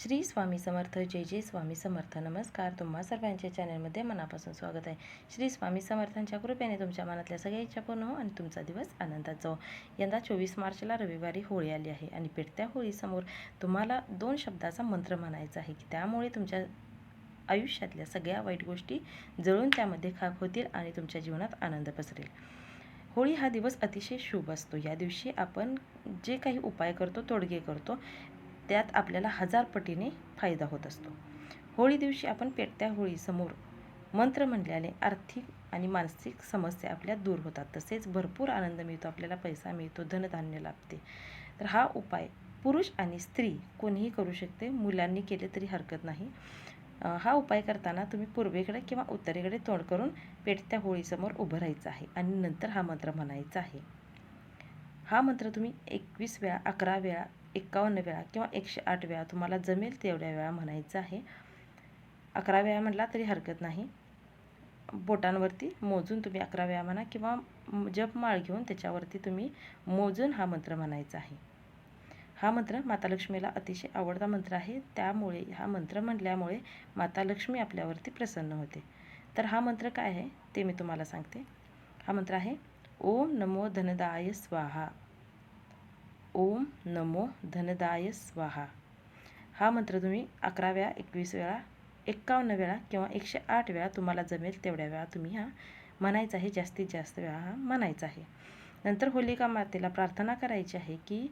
श्री स्वामी समर्थ जय जय स्वामी समर्थ. नमस्कार तुम्हा सर्वांच्या चॅनलमध्ये मनापासून स्वागत आहे. श्री स्वामी समर्थांच्या कृपेने तुमच्या मनातल्या सगळ्या इच्छा पूर्ण हो आणि तुमचा दिवस आनंदात जाओ यंदा चोवीस मार्चला रविवारी होळी आली आहे आणि पेटत्या होळीसमोर तुम्हाला दोन शब्दाचा मंत्र म्हणायचा आहे की त्यामुळे तुमच्या आयुष्यातल्या सगळ्या वाईट गोष्टी जळून त्यामध्ये खाक होतील आणि तुमच्या जीवनात आनंद पसरेल. होळी हा दिवस अतिशय शुभ असतो. या दिवशी आपण जे काही उपाय करतो तोडगे करतो त्यात आपल्याला हजार पटीने फायदा होत असतो. होळी दिवशी आपण पेटत्या होळीसमोर मंत्र म्हणल्याने आर्थिक आणि मानसिक समस्या आपल्या दूर होतात. तसेच भरपूर आनंद मिळतो आपल्याला पैसा मिळतो धनधान्य लाभते. तर हा उपाय पुरुष आणि स्त्री कोणीही करू शकते मुलांनी केले तरी हरकत नाही. हा उपाय करताना तुम्ही पूर्वेकडे किंवा उत्तरेकडे तोंड करून पेटत्या होळीसमोर उभं राहायचं आहे आणि नंतर हा मंत्र म्हणायचा आहे. हा मंत्र तुम्ही एकवीस वेळा अकरा वेळा एकावन्न वेळा किंवा एकशे आठ वेळा तुम्हाला जमेल तेवढ्या वेळा म्हणायचं आहे. अकरा वेळा म्हटला तरी हरकत नाही. बोटांवरती मोजून तुम्ही अकरा वेळा म्हणा किंवा जपमाळ घेऊन त्याच्यावरती तुम्ही मोजून हा मंत्र म्हणायचा आहे. हा मंत्र माता लक्ष्मीला अतिशय आवडता मंत्र आहे. त्यामुळे हा मंत्र म्हटल्यामुळे माता लक्ष्मी आपल्यावरती प्रसन्न होते. तर हा मंत्र काय आहे ते मी तुम्हाला सांगते. हा मंत्र आहे ओम नमो धनदाय स्वाहा. ओम नमो धनदाय स्वाहा. हा मंत्र तुम्ही अकरा वेळा एकवीस वेळा एक्कावन्न वेळा किंवा एकशे आठ वेळा तुम्हाला जमेल तेवढ्या वेळा तुम्ही हा म्हणायचा आहे जास्तीत जास्त वेळा हा म्हणायचा आहे. नंतर होलिका मातेला प्रार्थना करायची आहे की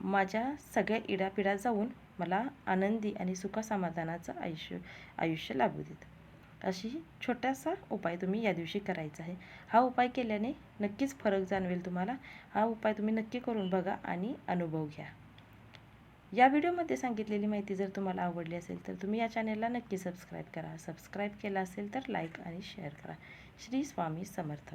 माझ्या सगळ्या इडापिडा जाऊन मला आनंदी आणि सुखसमाधानाचं आयुष्य आयुष्य लाभू देत. अशी छोटासा उपाय तुम्ही या दिवशी करायचा आहे. हा उपाय केल्याने नक्कीच फरक जाणवेल तुम्हाला. हा उपाय तुम्ही नक्की करून बघा आणि अनुभव घ्या. या व्हिडिओमध्ये सांगितलेली माहिती जर तुम्हाला आवडली असेल तर तुम्ही या चॅनेलला नक्की सबस्क्राईब करा. सबस्क्राईब केला असेल तर लाईक आणि शेअर करा. श्री स्वामी समर्थ.